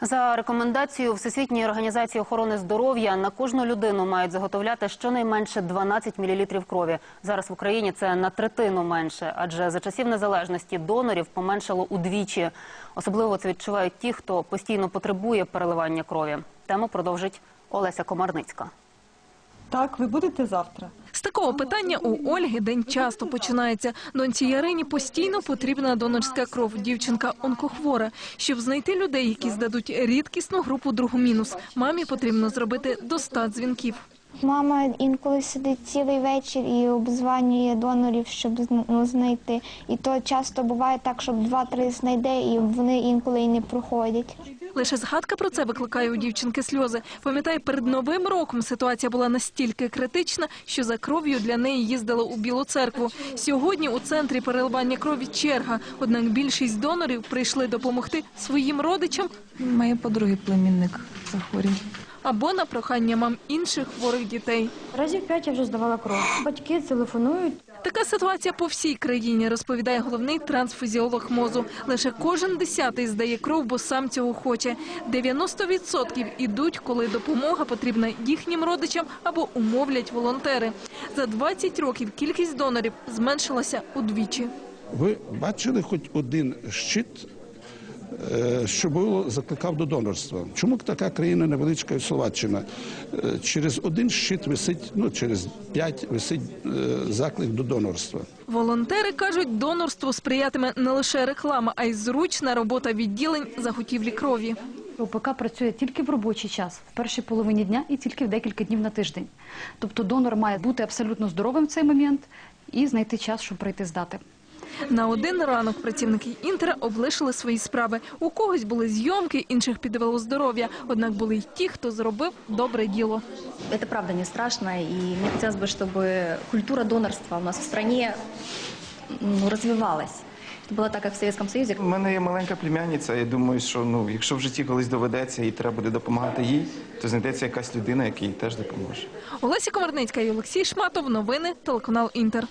За рекомендацією Всесвітньої організації охорони здоров'я на кожну людину мають заготовляти щонайменше 12 мл крові. Зараз в Україні це на третину менше, адже за часів незалежності донорів поменшало удвічі. Особливо це відчувають ті, хто постійно потребує переливання крові. Тему продовжить Олеся Комарницька. Так, ви будете завтра. Такого питання у Ольги день часто починається. Доньці Ярині постійно потрібна донорська кров. Дівчинка онкохвора. Щоб знайти людей, які здадуть рідкісну групу другу мінус, мамі потрібно зробити до 100 дзвінків. Мама інколи сидить цілий вечір і обзванює донорів, щоб ну, знайти. І то часто буває так, що два-три знайде, і вони інколи і не проходять. Лише згадка про це викликає у дівчинки сльози. Пам'ятає, перед новим роком ситуація була настільки критична, що за кров'ю для неї їздила у Білу церкву. Сьогодні у центрі переливання крові черга. Однак більшість донорів прийшли допомогти своїм родичам Моєї подруги племінник захворів. Або на прохання мам інших хворих дітей. Разів п'ять я вже здавала кров. Батьки телефонують. Така ситуація по всій країні, розповідає головний трансфузіолог мозу. Лише кожен десятий здає кров, бо сам цього хоче. 90% ідуть, коли допомога потрібна їхнім родичам або умовлять волонтери. За 20 років кількість донорів зменшилася удвічі. Ви бачили хоч один щит, що було закликав до донорства? Чому така країна невеличка як Словаччина? Е, Через один щит висить, ну через п'ять висить е, заклик до донорства. Волонтери кажуть, донорству сприятиме не лише реклама, а й зручна робота відділень заготівлі крові. ОПК працює тільки в робочий час, в першій половині дня і тільки в декілька днів на тиждень. Тобто донор має бути абсолютно здоровим в цей момент і знайти час, щоб прийти здати. На один ранок працівники Інтера облишили свої справи. У когось були зйомки, інших підвело здоров'я. Однак були й ті, хто зробив добре діло. Это правда не страшно, и мне хотелось бы, чтобы культура донорства у нас в стране ну, развивалась. Чтобы было так, как в Советском Союзе. У мене є маленька племянниця. Я думаю, що ну, якщо в житті колись доведеться і треба буде допомагати їй, то знайдеться якась людина, яка їй теж допоможе. Олеся Комарницька і Олексій Шматов. Новини телеканал Інтер.